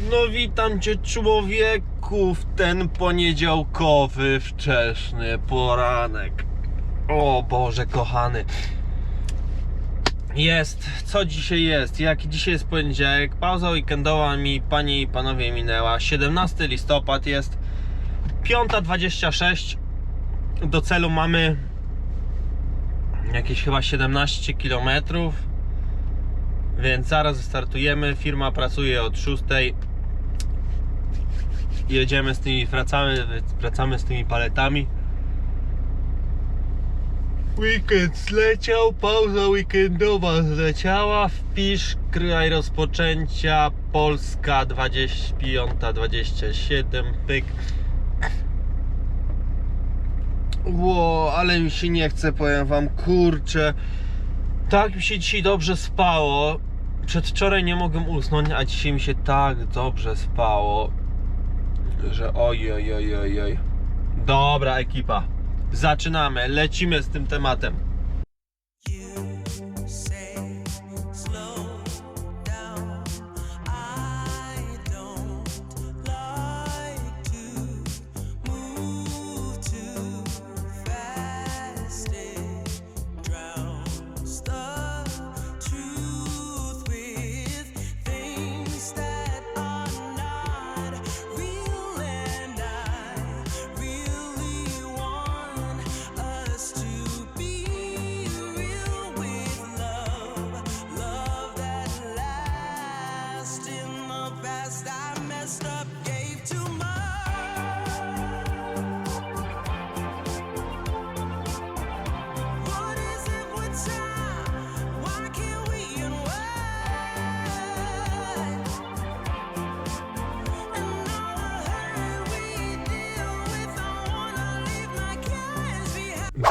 No witam cię człowieku w ten poniedziałkowy, wczesny poranek. O Boże kochany. Jest, co dzisiaj jest? Jaki dzisiaj jest poniedziałek? Pauza weekendowa mi, panie i panowie, minęła. 17 listopad jest. 5.26. Do celu mamy jakieś chyba 17 kilometrów. Więc zaraz startujemy. Firma pracuje od 6. Jedziemy z tymi, wracamy, wracamy z tymi paletami. Weekend zleciał, pauza weekendowa zleciała. Wpisz kraj rozpoczęcia Polska 25-27 pyk. Ło, ale mi się nie chce, powiem wam, kurczę. Tak mi się dzisiaj dobrze spało. Przedwczoraj nie mogłem usnąć, a dzisiaj mi się tak dobrze spało, że oj, oj, oj, oj, oj. Dobra ekipa, zaczynamy, lecimy z tym tematem.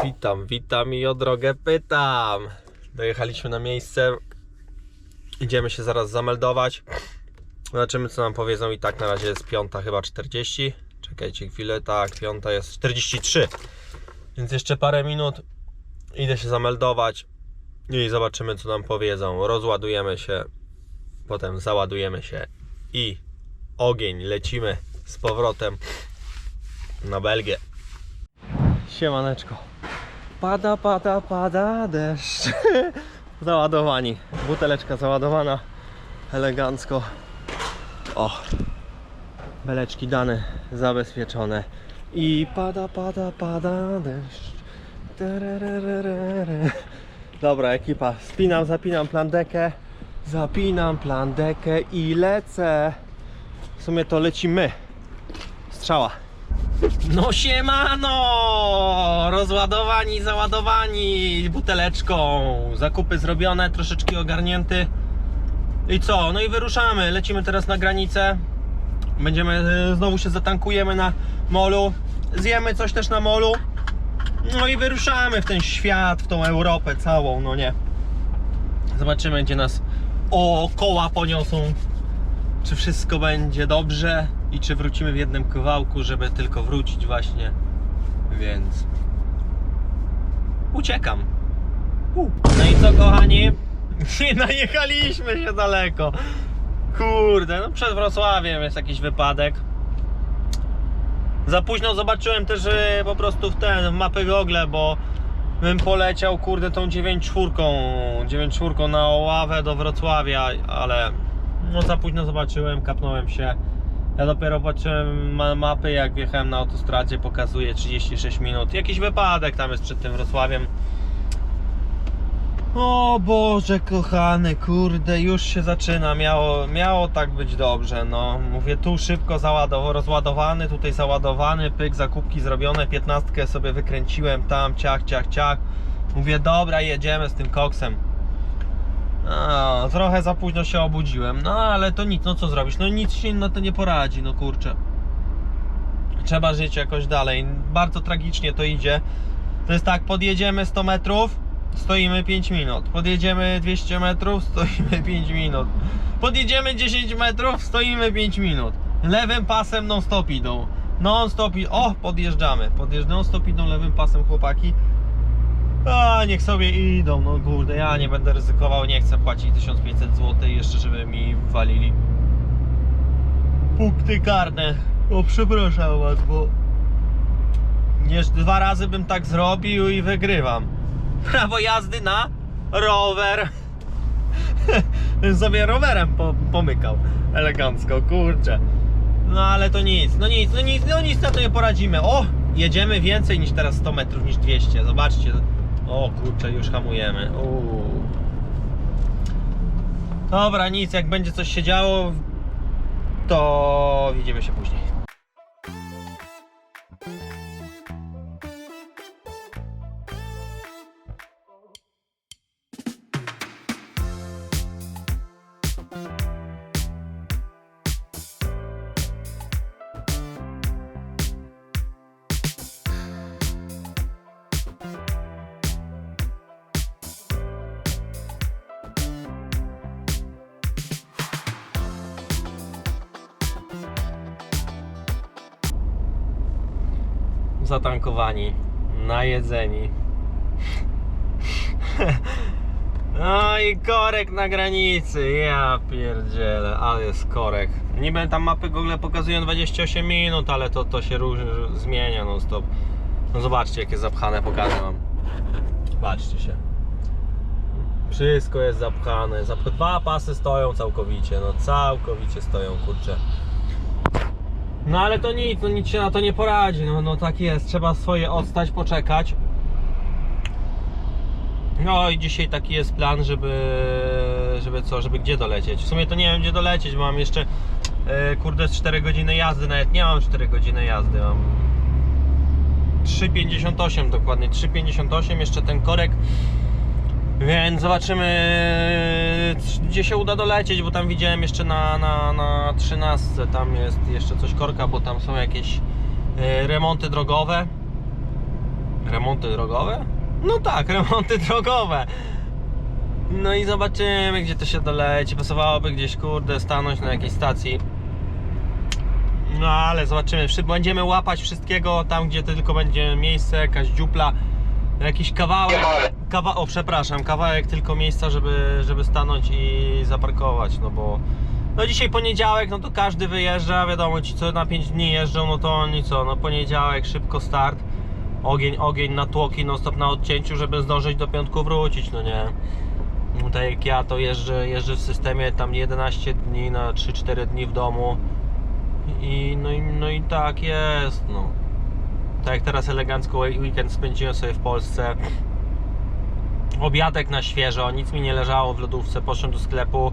Witam, witam i o drogę pytam. Dojechaliśmy na miejsce. Idziemy się zaraz zameldować. Zobaczymy co nam powiedzą i tak na razie jest piąta chyba 40. Czekajcie chwilę, tak, piąta jest 43. Więc jeszcze parę minut. Idę się zameldować i zobaczymy co nam powiedzą. Rozładujemy się, potem załadujemy się i ogień, lecimy z powrotem na Belgię. Siemaneczko. Pada, pada, pada deszcz. Załadowani. Buteleczka załadowana. Elegancko. O. Beleczki dane, zabezpieczone. I pada, pada, pada deszcz. Dobra, ekipa. Spinam, zapinam plandekę. Zapinam plandekę i lecę. W sumie to lecimy. Strzała. No siemano! Rozładowani, załadowani buteleczką. Zakupy zrobione, troszeczkę ogarnięty. I co? No i wyruszamy. Lecimy teraz na granicę. Będziemy, e, znowu się zatankujemy na molu. Zjemy coś też na molu. No i wyruszamy w ten świat, w tą Europę całą, no nie. Zobaczymy, gdzie nas o koła poniosą czy wszystko będzie dobrze i czy wrócimy w jednym kawałku, żeby tylko wrócić właśnie. Więc uciekam. No i co kochani? Najechaliśmy się daleko. Kurde, no przed Wrocławiem jest jakiś wypadek. Za późno zobaczyłem też po prostu w ten, w mapy Google, bo bym poleciał kurde tą 9.4 9.4 na Oławę do Wrocławia, ale no za późno zobaczyłem, kapnąłem się. Ja dopiero patrzyłem ma mapy, jak wjechałem na autostradzie, pokazuje 36 minut. Jakiś wypadek tam jest przed tym Wrocławiem. O Boże kochany, kurde, już się zaczyna. Miało, miało tak być dobrze. No, mówię tu szybko załadow- rozładowany, tutaj załadowany, pyk, zakupki zrobione, 15 sobie wykręciłem tam, ciach, ciach, ciach. Mówię, dobra, jedziemy z tym koksem. A, trochę za późno się obudziłem, no ale to nic, no co zrobisz? No nic się na to nie poradzi, no kurczę. Trzeba żyć jakoś dalej. Bardzo tragicznie to idzie. To jest tak, podjedziemy 100 metrów, stoimy 5 minut. Podjedziemy 200 metrów, stoimy 5 minut. Podjedziemy 10 metrów, stoimy 5 minut. Lewym pasem non stop idą. Non stop. O, podjeżdżamy. Podjeżdżamy, non stop idą lewym pasem chłopaki. A, niech sobie idą, no kurde, ja nie będę ryzykował, nie chcę płacić 1500 zł jeszcze, żeby mi walili. punkty karne. O, przepraszam was, bo jeszcze dwa razy bym tak zrobił i wygrywam. Prawo jazdy na rower. Sobie rowerem po, pomykał elegancko, kurczę. No ale to nic, no nic, no nic, no nic na to nie poradzimy. O, jedziemy więcej niż teraz 100 metrów, niż 200, zobaczcie. O kurczę, już hamujemy. Uuu. Dobra, nic, jak będzie coś się działo, to widzimy się później. Najedzeni. No i korek na granicy, ja pierdzielę, ale jest korek. Niby tam mapy Google pokazują 28 minut, ale to, to się różnie zmienia non stop. No zobaczcie jakie zapchane, pokażę wam. Patrzcie się. Wszystko jest zapchane, zapch dwa pasy stoją całkowicie, no całkowicie stoją, kurczę. No ale to nic, no nic się na to nie poradzi, no, no tak jest, trzeba swoje odstać, poczekać. No i dzisiaj taki jest plan, żeby, żeby co, żeby gdzie dolecieć. W sumie to nie wiem gdzie dolecieć, bo mam jeszcze, e, kurde, z 4 godziny jazdy, nawet nie mam 4 godziny jazdy, mam 3,58 dokładnie, 3,58, jeszcze ten korek. Więc zobaczymy, gdzie się uda dolecieć, bo tam widziałem jeszcze na, na, na 13, tam jest jeszcze coś korka, bo tam są jakieś e, remonty drogowe. Remonty drogowe? No tak, remonty drogowe. No i zobaczymy, gdzie to się doleci. Pasowałoby gdzieś, kurde, stanąć na jakiejś stacji. No ale zobaczymy. Będziemy łapać wszystkiego tam, gdzie tylko będzie miejsce, jakaś dziupla, jakiś kawałek. Kawa o, przepraszam, kawałek tylko miejsca, żeby, żeby stanąć i zaparkować, no bo no dzisiaj poniedziałek, no to każdy wyjeżdża, wiadomo, ci co na 5 dni jeżdżą, no to oni co, no poniedziałek, szybko start, ogień, ogień na tłoki, no stop na odcięciu, żeby zdążyć do piątku wrócić, no nie. No tak jak ja to jeżdżę, jeżdżę w systemie tam 11 dni na 3-4 dni w domu i no, i no i tak jest, no. Tak jak teraz elegancko weekend spędziłem sobie w Polsce. Obiadek na świeżo, nic mi nie leżało w lodówce, poszedłem do sklepu.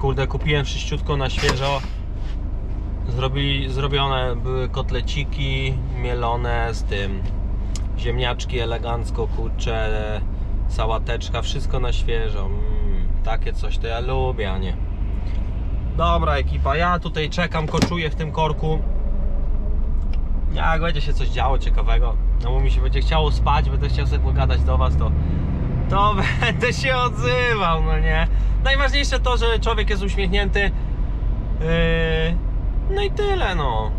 Kurde, kupiłem wszyściutko na świeżo. Zrobili, zrobione były kotleciki mielone z tym. Ziemniaczki elegancko, kurcze, sałateczka, wszystko na świeżo. Mm, takie coś to ja lubię, a nie. Dobra ekipa, ja tutaj czekam, koczuję w tym korku. Jak będzie się coś działo ciekawego, no bo mi się będzie chciało spać, będę chciał sobie pogadać do Was, to, to będę się odzywał, no nie. Najważniejsze to, że człowiek jest uśmiechnięty. Yy, no i tyle, no.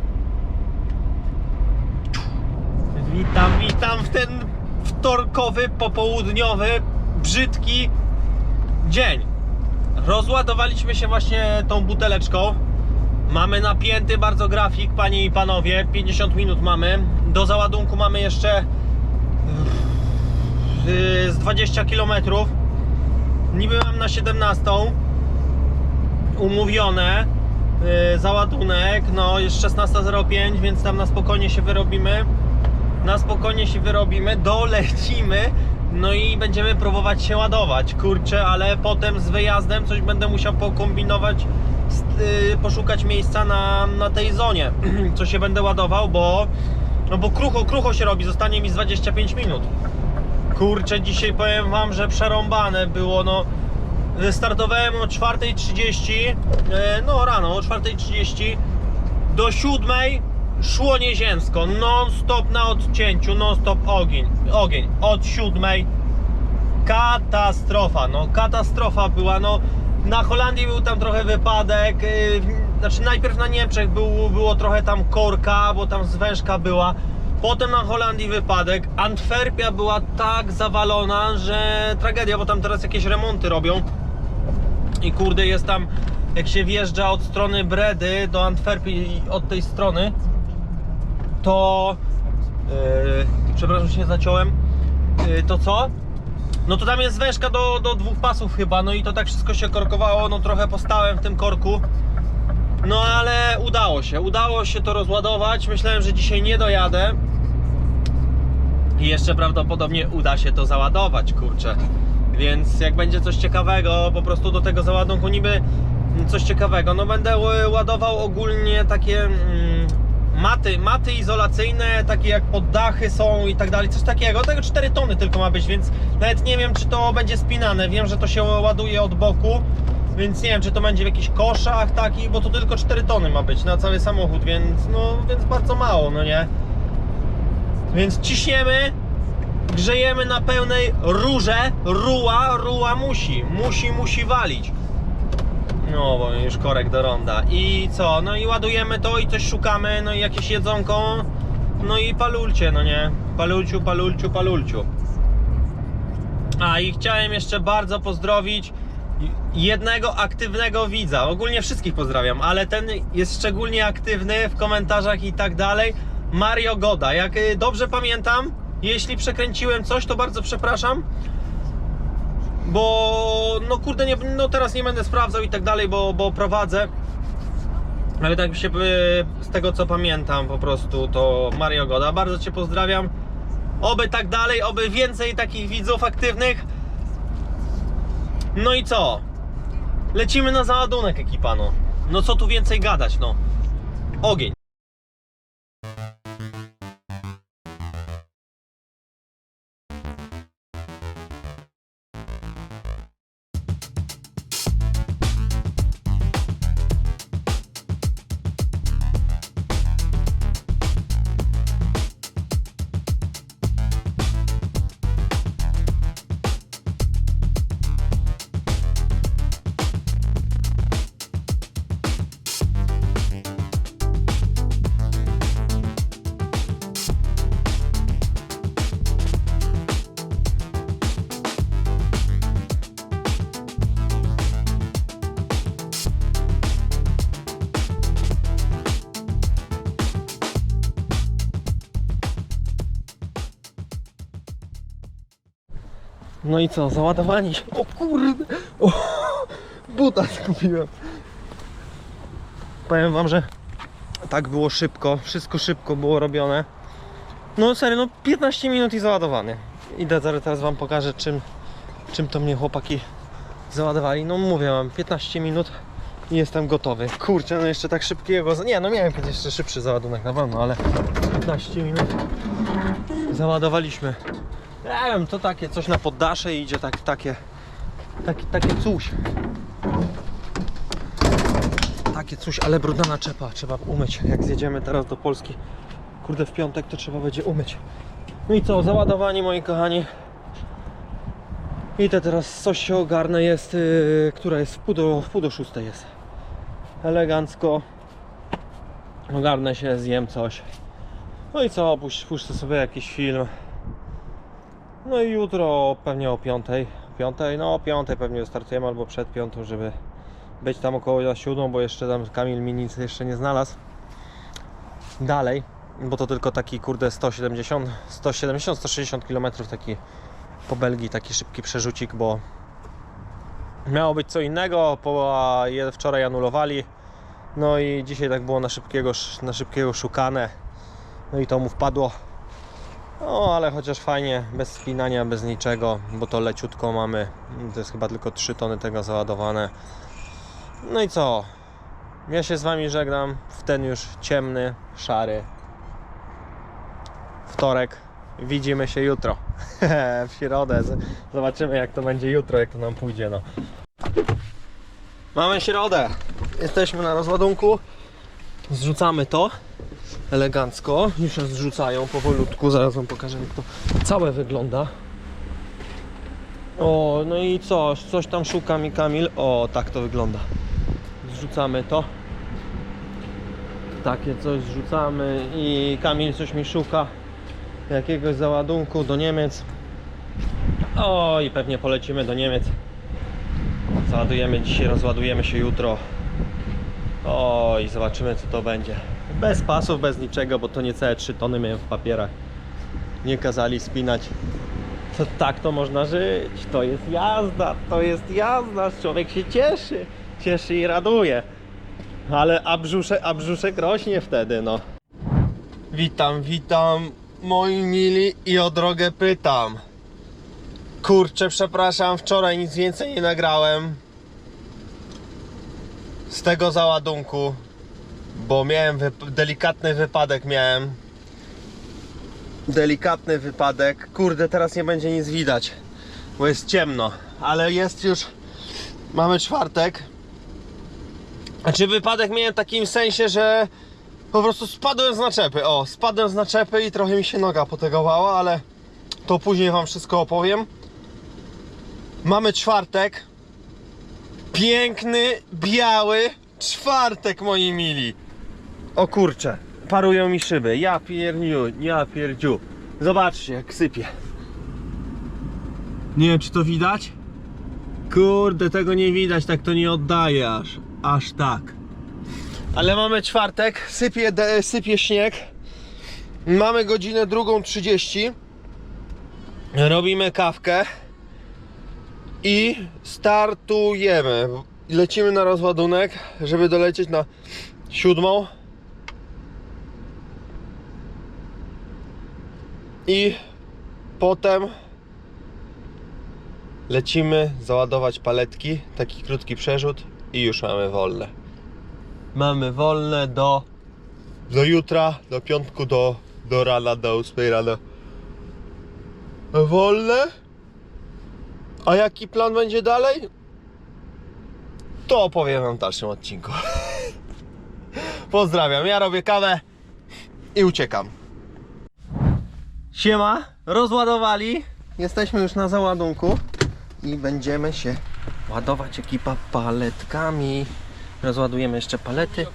Witam, witam w ten wtorkowy, popołudniowy, brzydki dzień. Rozładowaliśmy się właśnie tą buteleczką. Mamy napięty bardzo grafik, panie i panowie. 50 minut mamy. Do załadunku mamy jeszcze yy, z 20 km. Niby mam na 17 umówione yy, załadunek. No jest 16.05, więc tam na spokojnie się wyrobimy. Na spokojnie się wyrobimy, dolecimy. No i będziemy próbować się ładować. Kurczę, ale potem z wyjazdem coś będę musiał pokombinować, poszukać miejsca na, na tej zonie, co się będę ładował, bo no bo krucho, krucho się robi, zostanie mi z 25 minut. Kurczę, dzisiaj powiem wam, że przerąbane było, no startowałem o 4.30, e, no rano o 4.30 do 7 szło nieziemsko, non stop na odcięciu, non stop ogień, ogień, od 7 katastrofa, no katastrofa była, no na Holandii był tam trochę wypadek, w- znaczy najpierw na Niemczech był, było trochę tam korka, bo tam zwężka była, potem na Holandii wypadek, Antwerpia była tak zawalona, że tragedia, bo tam teraz jakieś remonty robią i kurde jest tam jak się wjeżdża od strony Bredy do Antwerpii od tej strony, to yy, przepraszam, się zaciąłem. Yy, to co? No to tam jest wężka do, do dwóch pasów chyba, no i to tak wszystko się korkowało, no trochę postałem w tym korku. No ale udało się, udało się to rozładować. Myślałem, że dzisiaj nie dojadę. I jeszcze prawdopodobnie uda się to załadować, kurczę. Więc jak będzie coś ciekawego, po prostu do tego załadunku niby coś ciekawego, no będę ładował ogólnie takie mm, maty, maty izolacyjne, takie jak poddachy są i tak dalej, coś takiego. Tego 4 tony tylko ma być, więc nawet nie wiem, czy to będzie spinane. Wiem, że to się ładuje od boku, więc nie wiem, czy to będzie w jakichś koszach takich, bo to tylko 4 tony ma być na cały samochód, więc no, więc bardzo mało, no nie? Więc ciśniemy, grzejemy na pełnej rurze, ruła, ruła musi, musi, musi walić. No, bo już korek do ronda. I co? No i ładujemy to i coś szukamy, no i jakieś jedzonko, no i palulcie, no nie? Palulciu, palulciu, palulciu. A i chciałem jeszcze bardzo pozdrowić jednego aktywnego widza. Ogólnie wszystkich pozdrawiam, ale ten jest szczególnie aktywny w komentarzach i tak dalej. Mario Goda. Jak y, dobrze pamiętam, jeśli przekręciłem coś, to bardzo przepraszam. Bo no kurde, nie, no teraz nie będę sprawdzał i tak dalej, bo, bo prowadzę. Ale tak się y, z tego co pamiętam po prostu to Mario Goda. Bardzo Cię pozdrawiam. Oby tak dalej, oby więcej takich widzów aktywnych. No i co? Lecimy na załadunek ekipa no. No co tu więcej gadać no. Ogień. No i co, załadowani się. O kurde! O, buta skupiłem. Powiem wam, że tak było szybko, wszystko szybko było robione. No serio, no 15 minut i załadowany. Idę teraz wam pokażę czym, czym to mnie chłopaki załadowali. No mówię wam, 15 minut i jestem gotowy. Kurczę, no jeszcze tak szybkiego. Nie, no miałem jeszcze szybszy załadunek na pewno, ale 15 minut załadowaliśmy. Nie wiem, to takie coś na poddasze idzie, tak, takie, takie, takie coś. Takie coś, ale brudna naczepa, trzeba umyć. Jak zjedziemy teraz do Polski, kurde w piątek, to trzeba będzie umyć. No i co, załadowani moi kochani. Idę teraz, coś się ogarnę, jest, yy, która jest w pół, do, w pół do szóstej jest. Elegancko. Ogarnę się, zjem coś. No i co, puszczę sobie jakiś film. No i jutro pewnie o 5. 5, no o 5 pewnie startujemy albo przed 5, żeby być tam około na 7, bo jeszcze tam Kamil mi nic jeszcze nie znalazł. Dalej, bo to tylko taki kurde 170, 170, 160 km taki po Belgii, taki szybki przerzucik, bo miało być co innego, po, wczoraj anulowali. No i dzisiaj tak było na szybkiego, na szybkiego szukane. No i to mu wpadło. No, ale chociaż fajnie, bez spinania, bez niczego, bo to leciutko mamy. To jest chyba tylko 3 tony tego załadowane. No i co? Ja się z Wami żegnam w ten już ciemny, szary wtorek. Widzimy się jutro. w środę. Zobaczymy jak to będzie jutro, jak to nam pójdzie. No. Mamy środę. Jesteśmy na rozładunku. Zrzucamy to elegancko. Już się zrzucają powolutku. Zaraz Wam pokażę jak to całe wygląda. O, no i co? Coś tam szuka mi Kamil. O, tak to wygląda. Zrzucamy to. Takie coś zrzucamy i Kamil coś mi szuka jakiegoś załadunku do Niemiec. O, i pewnie polecimy do Niemiec. Załadujemy dzisiaj, rozładujemy się jutro. Oj, zobaczymy co to będzie. Bez pasów, bez niczego, bo to niecałe 3 tony miałem w papierach. Nie kazali spinać. To tak to można żyć. To jest jazda, to jest jazda. Człowiek się cieszy. Cieszy i raduje. Ale a a brzuszek rośnie wtedy, no. Witam, witam, moi mili i o drogę pytam. Kurczę, przepraszam, wczoraj nic więcej nie nagrałem. Z tego załadunku, bo miałem delikatny wypadek miałem. Delikatny wypadek. Kurde, teraz nie będzie nic widać, bo jest ciemno, ale jest już mamy czwartek. Znaczy wypadek miałem w takim sensie, że po prostu spadłem z naczepy. O, spadłem z naczepy i trochę mi się noga potegowała, ale to później wam wszystko opowiem. Mamy czwartek. Piękny, biały czwartek, moi mili. O kurcze, parują mi szyby. Ja pierniu, ja pierdziu. Zobaczcie, jak sypie. Nie wiem, czy to widać? Kurde, tego nie widać, tak to nie oddaje aż. Aż tak. Ale mamy czwartek, sypie, de, sypie śnieg. Mamy godzinę drugą 30. Robimy kawkę. I startujemy. Lecimy na rozładunek, żeby dolecieć na siódmą. I potem lecimy załadować paletki, taki krótki przerzut i już mamy wolne. Mamy wolne do do jutra, do piątku, do, do rana, do 8 rano. Wolne? A jaki plan będzie dalej? To opowiem wam w dalszym odcinku. Pozdrawiam, ja robię kawę i uciekam. Siema, rozładowali. Jesteśmy już na załadunku i będziemy się ładować ekipa paletkami. Rozładujemy jeszcze palety.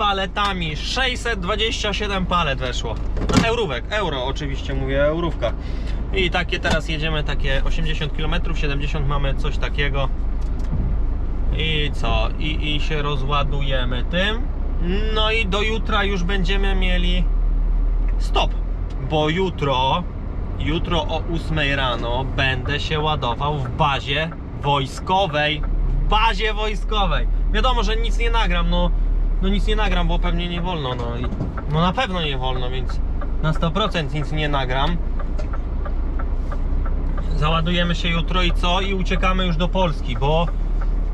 Paletami. 627 palet weszło. Na eurówek, euro oczywiście mówię, eurówka. I takie teraz jedziemy, takie 80 km, 70 mamy coś takiego. I co? I, I się rozładujemy tym. No i do jutra już będziemy mieli stop. Bo jutro, jutro o 8 rano będę się ładował w bazie wojskowej. W bazie wojskowej. Wiadomo, że nic nie nagram, no, no nic nie nagram, bo pewnie nie wolno, no i no na pewno nie wolno, więc na 100% nic nie nagram. Załadujemy się jutro i co? I uciekamy już do Polski, bo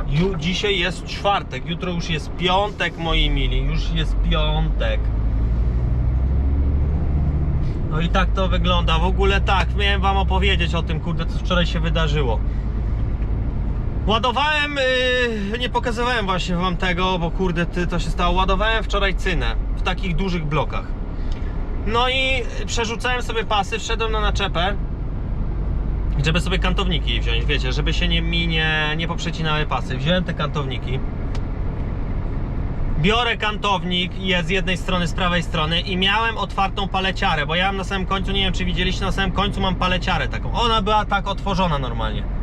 Ju, dzisiaj jest czwartek, jutro już jest piątek, moi mili, już jest piątek. No i tak to wygląda. W ogóle tak, miałem wam opowiedzieć o tym, kurde, co wczoraj się wydarzyło. Ładowałem, yy, nie pokazywałem właśnie wam tego, bo kurde, ty, to się stało. Ładowałem wczoraj cynę w takich dużych blokach. No i przerzucałem sobie pasy, wszedłem na naczepę, żeby sobie kantowniki wziąć, wiecie, żeby się nie, mi nie, poprzecinały pasy. Wziąłem te kantowniki. Biorę kantownik, jest z jednej strony, z prawej strony i miałem otwartą paleciarę, bo ja mam na samym końcu, nie wiem czy widzieliście, na samym końcu mam paleciarę taką. Ona była tak otworzona normalnie.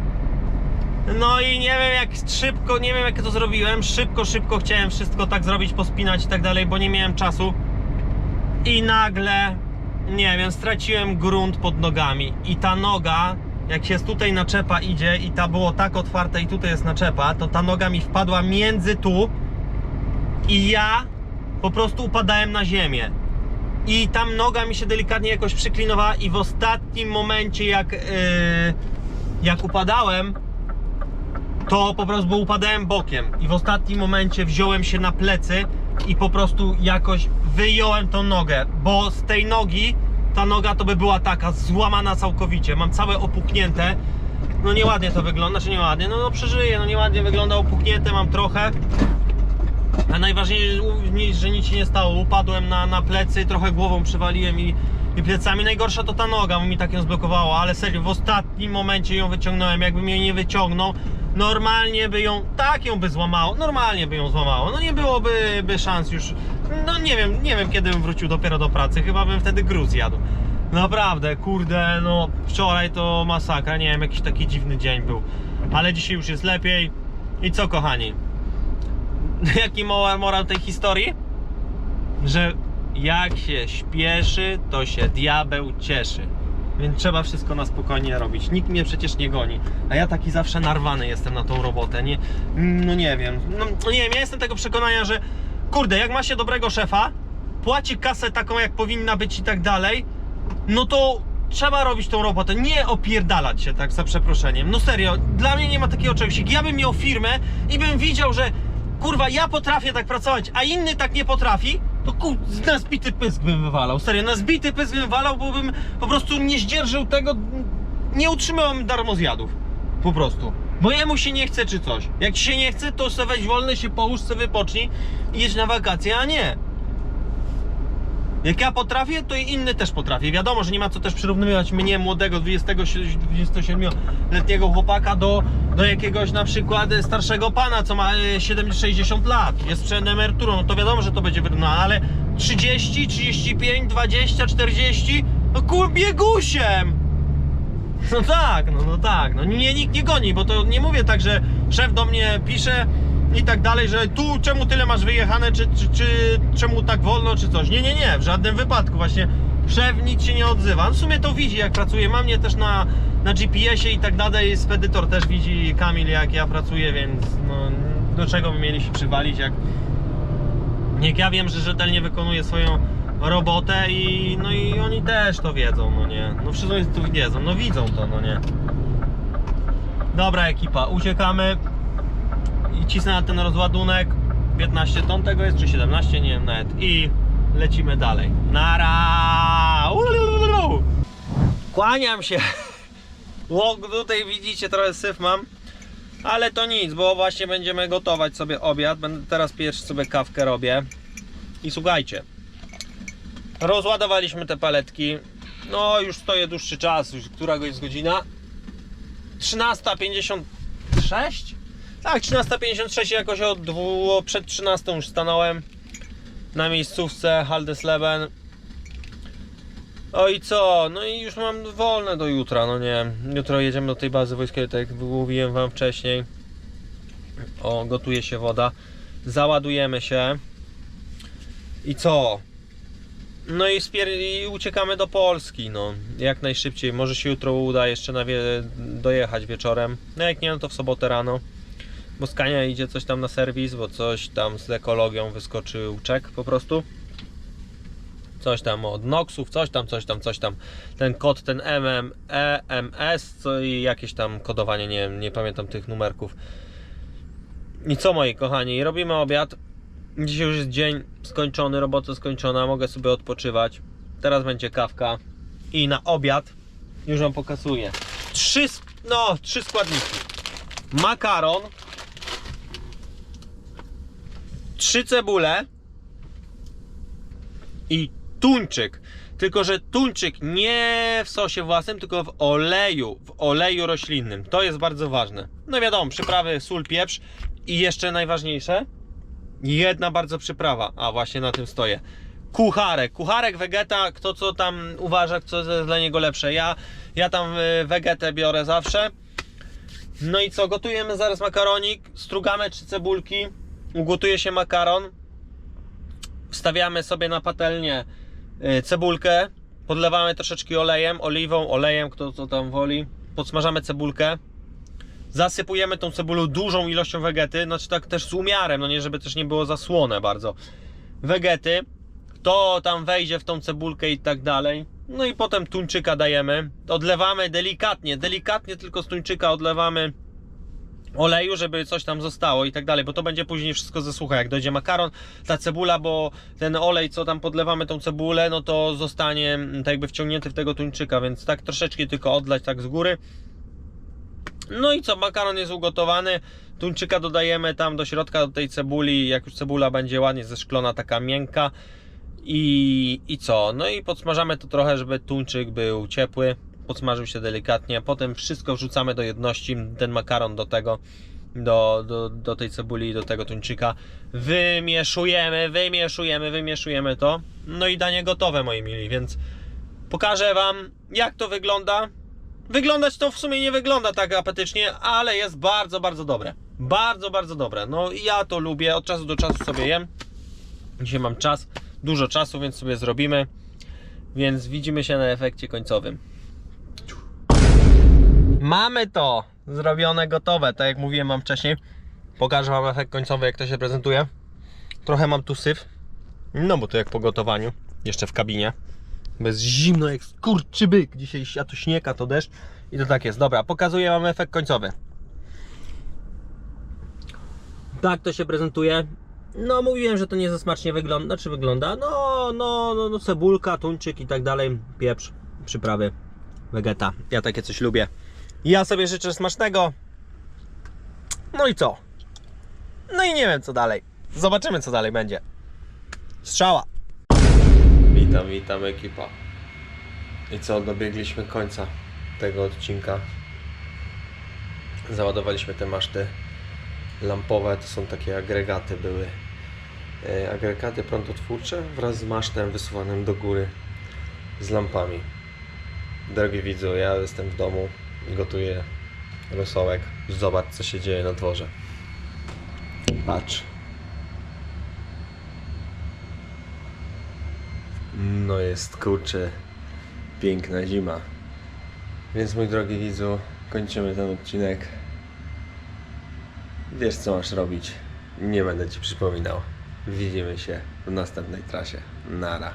No i nie wiem jak szybko, nie wiem jak to zrobiłem, szybko, szybko chciałem wszystko tak zrobić, pospinać i tak dalej, bo nie miałem czasu. I nagle, nie wiem, straciłem grunt pod nogami i ta noga, jak się z tutaj naczepa idzie i ta było tak otwarte i tutaj jest naczepa, to ta noga mi wpadła między tu i ja po prostu upadałem na ziemię. I tam noga mi się delikatnie jakoś przyklinowała i w ostatnim momencie jak, yy, jak upadałem, to po prostu upadałem bokiem i w ostatnim momencie wziąłem się na plecy i po prostu jakoś wyjąłem tą nogę, bo z tej nogi ta noga to by była taka złamana całkowicie, mam całe opuknięte. No nieładnie to wygląda, czy nieładnie? No, no przeżyję, no nieładnie wygląda, opuknięte mam trochę. A najważniejsze, że nic się nie stało. Upadłem na, na plecy, trochę głową przywaliłem i, i plecami. Najgorsza to ta noga, bo mi tak ją zblokowała, ale serio, w ostatnim momencie ją wyciągnąłem. Jakbym jej nie wyciągnął, normalnie by ją, tak ją by złamało, normalnie by ją złamało. No nie byłoby by szans już. No nie wiem, nie wiem kiedy bym wrócił dopiero do pracy, chyba bym wtedy gruz jadł. Naprawdę, kurde, no wczoraj to masakra, nie wiem, jakiś taki dziwny dzień był. Ale dzisiaj już jest lepiej. I co kochani? Jaki moral, tej historii? Że jak się śpieszy, to się diabeł cieszy. Więc trzeba wszystko na spokojnie robić. Nikt mnie przecież nie goni. A ja taki zawsze narwany jestem na tą robotę. Nie, no nie wiem. No, no nie wiem, ja jestem tego przekonania, że kurde, jak ma się dobrego szefa, płaci kasę taką jak powinna być i tak dalej, no to trzeba robić tą robotę, nie opierdalać się tak za przeproszeniem. No serio, dla mnie nie ma takiego czegoś. Jak ja bym miał firmę i bym widział, że kurwa, ja potrafię tak pracować, a inny tak nie potrafi, to kur... na zbity pysk bym wywalał. Serio, na zbity pysk bym wywalał, bo bym po prostu nie zdzierżył tego, nie utrzymałem darmozjadów. Po prostu. Bo jemu się nie chce czy coś. Jak ci się nie chce, to sobie weź wolny, się połóż, sobie wypocznij i jedź na wakacje, a nie. Jak ja potrafię, to i inny też potrafi. Wiadomo, że nie ma co też przyrównywać mnie, młodego 27-letniego chłopaka do, do jakiegoś na przykład starszego pana, co ma e, 70-60 lat, jest przed emeryturą, no to wiadomo, że to będzie wyrównane, ale 30, 35, 20, 40, no kur biegusiem! No tak, no, no tak, no mnie nikt nie goni, bo to nie mówię tak, że szef do mnie pisze i tak dalej, że tu czemu tyle masz wyjechane, czy, czy, czy czemu tak wolno, czy coś. Nie, nie, nie, w żadnym wypadku. Właśnie szef nic się nie odzywa. W sumie to widzi, jak pracuję. Mam mnie też na, na GPS-ie i tak dalej. Spedytor też widzi, Kamil, jak ja pracuję, więc no, do czego by mieli się przywalić, jak, ja wiem, że rzetelnie wykonuję swoją robotę i no i oni też to wiedzą, no nie. No wszyscy to wiedzą, no widzą to, no nie. Dobra ekipa, uciekamy i cisnę na ten rozładunek. 15 ton tego jest, czy 17, nie wiem nawet. I lecimy dalej. Nara! Kłaniam się. Łok tutaj widzicie, trochę syf mam. Ale to nic, bo właśnie będziemy gotować sobie obiad. Będę teraz pierwszy sobie kawkę robię. I słuchajcie. Rozładowaliśmy te paletki. No już stoję dłuższy czas, już która jest godzina. 13.56 tak, 13.56 jakoś od dwu, przed 13 już stanąłem na miejscówce Haldesleben. O i co? No i już mam wolne do jutra, no nie. Jutro jedziemy do tej bazy wojskowej, tak jak mówiłem wam wcześniej. O, gotuje się woda. Załadujemy się. I co? No i, i uciekamy do Polski, no. Jak najszybciej. Może się jutro uda jeszcze wie- dojechać wieczorem. No jak nie, no to w sobotę rano bo Skania idzie coś tam na serwis, bo coś tam z ekologią wyskoczył czek po prostu. Coś tam od Noxów, coś tam, coś tam, coś tam. Ten kod, ten MM, EMS, co i jakieś tam kodowanie, nie nie pamiętam tych numerków. I co moi kochani, robimy obiad. Dzisiaj już jest dzień skończony, robota skończona, mogę sobie odpoczywać. Teraz będzie kawka i na obiad już wam pokazuję. Trzy, no, trzy składniki. Makaron, trzy cebule i tuńczyk. Tylko, że tuńczyk nie w sosie własnym, tylko w oleju, w oleju roślinnym. To jest bardzo ważne. No wiadomo, przyprawy, sól, pieprz i jeszcze najważniejsze, jedna bardzo przyprawa. A właśnie na tym stoję. Kucharek. Kucharek, wegeta, kto co tam uważa, co jest dla niego lepsze. Ja, ja tam y, wegetę biorę zawsze. No i co, gotujemy zaraz makaronik, strugamy trzy cebulki, ugotuje się makaron, wstawiamy sobie na patelnię y, cebulkę, podlewamy troszeczkę olejem, oliwą, olejem, kto co tam woli, podsmażamy cebulkę, zasypujemy tą cebulą dużą ilością wegety, znaczy tak też z umiarem, no nie żeby też nie było zasłone bardzo, wegety, to tam wejdzie w tą cebulkę i tak dalej. No i potem tuńczyka dajemy. Odlewamy delikatnie, delikatnie tylko z tuńczyka odlewamy oleju, żeby coś tam zostało i tak dalej, bo to będzie później wszystko zesłucha, jak dojdzie makaron, ta cebula, bo ten olej, co tam podlewamy tą cebulę, no to zostanie mm, tak jakby wciągnięty w tego tuńczyka, więc tak troszeczkę tylko odlać tak z góry. No i co, makaron jest ugotowany, tuńczyka dodajemy tam do środka, do tej cebuli, jak już cebula będzie ładnie zeszklona, taka miękka. I, i co, no i podsmażamy to trochę, żeby tuńczyk był ciepły, podsmażył się delikatnie, potem wszystko wrzucamy do jedności, ten makaron do tego, do, do, do tej cebuli do tego tuńczyka, wymieszujemy, wymieszujemy, wymieszujemy to, no i danie gotowe moi mili, więc pokażę Wam jak to wygląda, Wyglądać to w sumie nie wygląda tak apetycznie, ale jest bardzo, bardzo dobre. Bardzo, bardzo dobre. No i ja to lubię, od czasu do czasu sobie jem. Dzisiaj mam czas, dużo czasu, więc sobie zrobimy. Więc widzimy się na efekcie końcowym. Mamy to zrobione, gotowe. Tak jak mówiłem wam wcześniej. Pokażę wam efekt końcowy, jak to się prezentuje. Trochę mam tu syf. No bo to jak po gotowaniu. Jeszcze w kabinie. Bez zimno jak skurczybyk. Dzisiaj a to to deszcz. I to tak jest. Dobra, pokazuję wam efekt końcowy. Tak to się prezentuje. No mówiłem, że to nie za smacznie wygląda, czy wygląda. No, no, no, no cebulka, tuńczyk i tak dalej, pieprz, przyprawy, wegeta. Ja takie coś lubię. Ja sobie życzę smacznego. No i co? No i nie wiem co dalej. Zobaczymy co dalej będzie. Strzała. Witam, witam ekipa. I co, dobiegliśmy końca tego odcinka. Załadowaliśmy te maszty lampowe, to są takie agregaty były. E, Agregaty prądotwórcze wraz z masztem wysuwanym do góry z lampami. Drogi widzu, ja jestem w domu i gotuję rosołek. Zobacz co się dzieje na dworze. Patrz. No jest kurczę piękna zima. Więc mój drogi widzu, kończymy ten odcinek. Wiesz co masz robić. Nie będę ci przypominał. Widzimy się w następnej trasie. Nara.